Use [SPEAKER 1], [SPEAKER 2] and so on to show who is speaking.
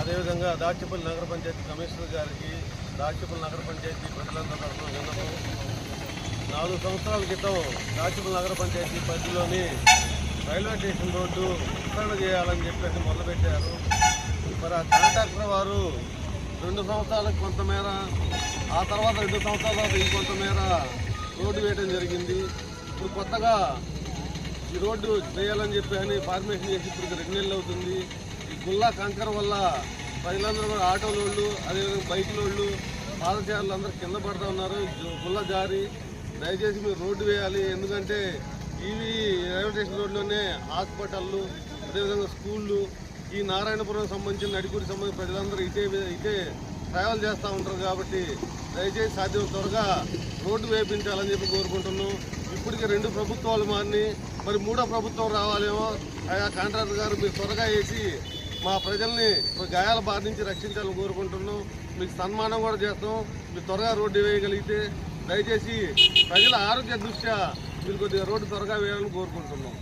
[SPEAKER 1] అదేవిధంగా దాచేపల్లి నగర పంచాయతీ కమిషనర్ గారికి దాచేపల్లి నగర పంచాయతీ ప్రజలందరూ తరఫున విన్నపం. నాలుగు సంవత్సరాల క్రితం దాచేపల్లి నగర పంచాయతీ పరిధిలోని రైల్వే స్టేషన్ రోడ్డు విస్తరణ చేయాలని చెప్పేసి మొదలుపెట్టారు. మరి ఆ కాంట్రాక్టర్ వారు రెండు సంవత్సరాలకు కొంతమేర ఆ తర్వాత రెండు సంవత్సరాల తర్వాత ఇంకొంతమేర రోడ్డు వేయడం జరిగింది. ఇప్పుడు కొత్తగా ఈ రోడ్డు చేయాలని చెప్పి అని ఫార్మేషన్ చేసి ఇప్పుడు రెండు నెలలు అవుతుంది. గుల్లా కంకర వల్ల ప్రజలందరూ కూడా ఆటోలోళ్ళు అదేవిధంగా బైకులోళ్ళు పాదచారులు అందరూ కింద పడుతూ ఉన్నారు. గుల్ల జారి దయచేసి మీరు రోడ్డు వేయాలి. ఎందుకంటే ఇవి రైల్వే స్టేషన్ రోడ్లోనే హాస్పిటళ్ళు అదేవిధంగా స్కూళ్ళు ఈ నారాయణపురం సంబంధించిన నడికూరి సంబంధించిన ప్రజలందరూ ఇటే ఇటే ట్రావెల్ చేస్తూ ఉంటారు కాబట్టి దయచేసి సాధ్యం త్వరగా రోడ్డు వేపించాలని చెప్పి కోరుకుంటున్నాం. ఇప్పటికే రెండు ప్రభుత్వాలు మారిని మరి మూడో ప్రభుత్వం రావాలేమో ఆ కాంట్రాక్టర్ గారు మీరు త్వరగా వేసి మా ప్రజల్ని గాయాల బారి నుంచి రక్షించాలని కోరుకుంటున్నాం. మీకు సన్మానం కూడా చేస్తాం. మీరు త్వరగా రోడ్డు వేయగలిగితే దయచేసి ప్రజల ఆరోగ్య దృష్ట్యా మీరు కొద్దిగా రోడ్డు త్వరగా వేయాలని కోరుకుంటున్నాం.